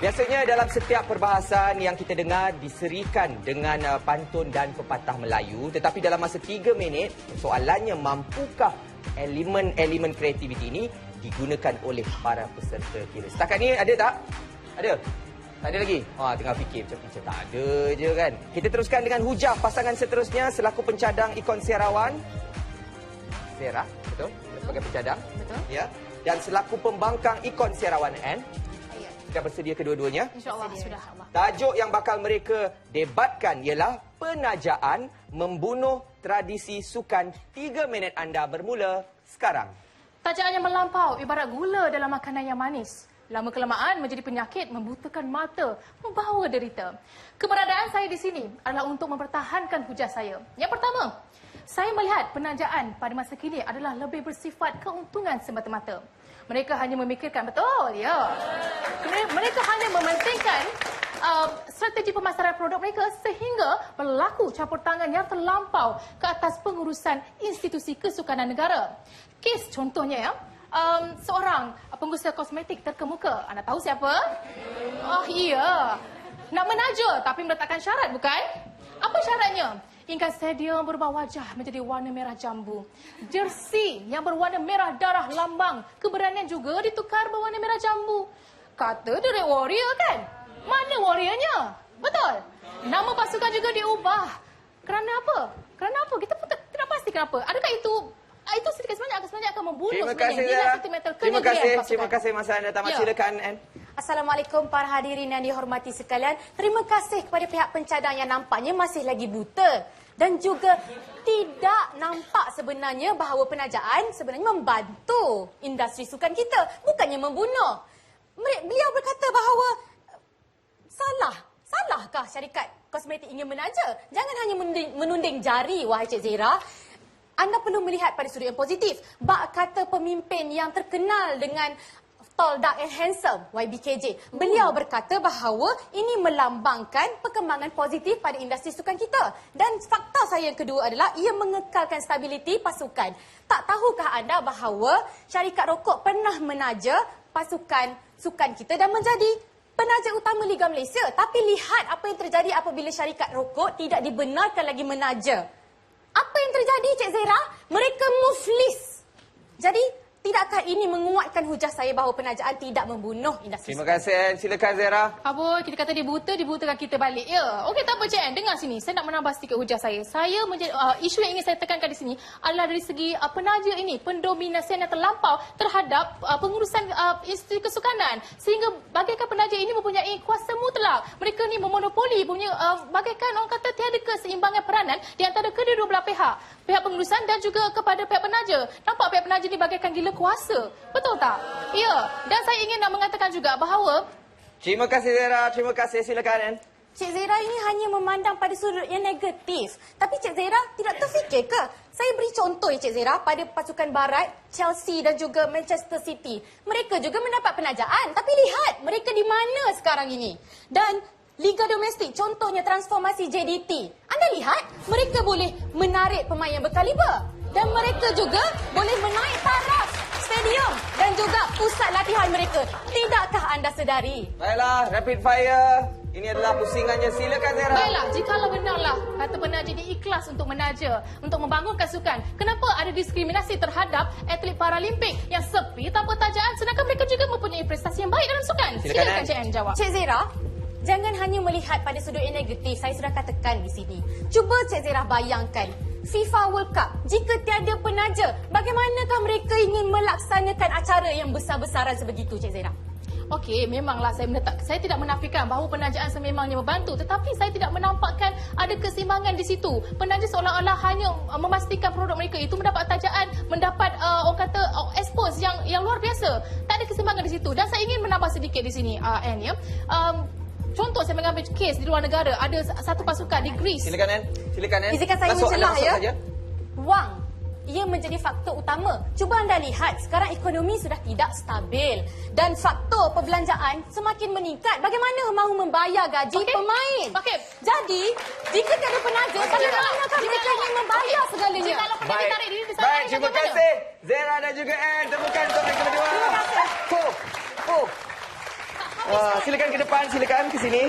Biasanya dalam setiap perbahasan yang kita dengar diserikan dengan uh, pantun dan pepatah Melayu tetapi dalam masa 3 minit soalannya mampukah elemen-elemen kreativiti ini digunakan oleh para peserta kira. Setakat ni ada tak? Ada? Tak ada lagi? Wah, tengah fikir macam, macam tak ada je kan. Kita teruskan dengan hujah pasangan seterusnya selaku pencadang Ikon Siarawan. Sierra, betul? Sebagai pencadang. Betul. Ya. Dan selaku pembangkang Ikon Siarawan N. Sudah bersedia kedua-duanya? InsyaAllah sudah. Tajuk yang bakal mereka debatkan ialah penajaan membunuh tradisi sukan 3 minit anda bermula sekarang. Tajaan yang melampau ibarat gula dalam makanan yang manis. Lama kelamaan menjadi penyakit, membutakan mata, membawa derita. Keberadaan saya di sini adalah untuk mempertahankan hujah saya. Yang pertama, saya melihat penajaan pada masa kini adalah lebih bersifat keuntungan semata-mata. Mereka hanya memikirkan betul, ya. Mereka hanya mementingkan uh, strategi pemasaran produk mereka sehingga berlaku campur tangan yang terlampau ke atas pengurusan institusi kesukanan negara. Kes contohnya ya, um, seorang pengusaha kosmetik terkemuka. Anda tahu siapa? Oh iya. Nak menaja tapi meletakkan syarat bukan? Apa syaratnya? Hingga stadium berubah wajah menjadi warna merah jambu. Jersey yang berwarna merah darah lambang. Keberanian juga ditukar berwarna merah jambu. Kata The Red Warrior kan? Mana warriornya? Betul. Nama pasukan juga diubah. Kerana apa? Kerana apa? Kita pun tak- tidak pasti kenapa. Adakah itu ah, itu sedikit sebanyak akan sebenarnya akan membunuh Terima sebenarnya kasih nilai Zara. sentimental Terima kasih. Terima kasih masa anda tamat. Ya. Silakan N. Assalamualaikum para hadirin yang dihormati sekalian. Terima kasih kepada pihak pencadang yang nampaknya masih lagi buta dan juga tidak nampak sebenarnya bahawa penajaan sebenarnya membantu industri sukan kita, bukannya membunuh. Beliau berkata bahawa salah. Salahkah syarikat kosmetik ingin menaja? Jangan hanya menunding, menunding jari, wahai Cik Zera. Anda perlu melihat pada sudut yang positif. Bak kata pemimpin yang terkenal dengan tall, dark and handsome, YBKJ. Beliau berkata bahawa ini melambangkan perkembangan positif pada industri sukan kita. Dan fakta saya yang kedua adalah ia mengekalkan stabiliti pasukan. Tak tahukah anda bahawa syarikat rokok pernah menaja pasukan sukan kita dan menjadi penaja utama Liga Malaysia. Tapi lihat apa yang terjadi apabila syarikat rokok tidak dibenarkan lagi menaja. Apa yang terjadi Cik Zera? Mereka muflis. Jadi, tidakkah ini menguatkan hujah saya bahawa penajaan tidak membunuh industri Terima kasih N. Silakan Zara. Apa kita kata dia buta, dibutakan kita balik. Ya. Okey, tak apa Cik Ann. Dengar sini. Saya nak menambah sedikit hujah saya. Saya menjadi, uh, isu yang ingin saya tekankan di sini adalah dari segi uh, penaja ini, pendominasian yang terlampau terhadap uh, pengurusan uh, institusi kesukanan. Sehingga bagaikan penaja ini mempunyai kuasa mutlak. Mereka ni memonopoli, punya uh, bagaikan orang kata tiada keseimbangan peranan di antara kedua-dua belah pihak. Pihak pengurusan dan juga kepada pihak penaja. Nampak pihak penaja ni bagaikan gila kuasa. Betul tak? Ya. Dan saya ingin nak mengatakan juga bahawa Terima kasih Zara. Terima kasih. Silakan N. Cik Zera ini hanya memandang pada sudut yang negatif. Tapi Cik Zera tidak terfikir ke? Saya beri contoh ya Cik Zera pada pasukan barat, Chelsea dan juga Manchester City. Mereka juga mendapat penajaan. Tapi lihat, mereka di mana sekarang ini? Dan Liga Domestik, contohnya transformasi JDT. Anda lihat, mereka boleh menarik pemain yang berkaliber. Dan mereka juga boleh menaik taraf stadium dan juga pusat latihan mereka. Tidakkah anda sedari? Baiklah, rapid fire. Ini adalah pusingannya. Silakan Zara. Baiklah, jikalau benarlah kata penaja ini ikhlas untuk menaja, untuk membangunkan sukan, kenapa ada diskriminasi terhadap atlet Paralimpik yang sepi tanpa tajaan sedangkan mereka juga mempunyai prestasi yang baik dalam sukan? Silakan, Silakan. Cik Ann jawab. Cik Zera, jangan hanya melihat pada sudut yang negatif. Saya sudah katakan di sini. Cuba Cik Zera bayangkan. FIFA World Cup, jika tiada penaja, bagaimanakah mereka ingin melaksanakan acara yang besar-besaran sebegitu, Cik Zera? Okey, memanglah saya menetap, saya tidak menafikan bahawa penajaan sememangnya membantu tetapi saya tidak menampakkan ada keseimbangan di situ. Penaja seolah-olah hanya uh, memastikan produk mereka itu mendapat tajaan, mendapat uh, orang kata uh, expose yang yang luar biasa. Tak ada keseimbangan di situ dan saya ingin menambah sedikit di sini uh, Anne ya. Um, contoh saya mengambil kes di luar negara ada satu pasukan di Greece Silakan N. Silakan N. Izinkan saya Masuk, mencelah ya. saja. Wang ia menjadi faktor utama. Cuba anda lihat, sekarang ekonomi sudah tidak stabil dan faktor perbelanjaan semakin meningkat. Bagaimana mahu membayar gaji Okey. pemain? Okey. Jadi, jika tiada penaja, bagaimanakah mereka ingin membayar segalanya? Penaja Baik. tarik diri Baik, mereka terima bagaimana? kasih. Zera dan juga N. Temukan untuk mereka berdua. Ah, silakan ke depan, silakan ke sini.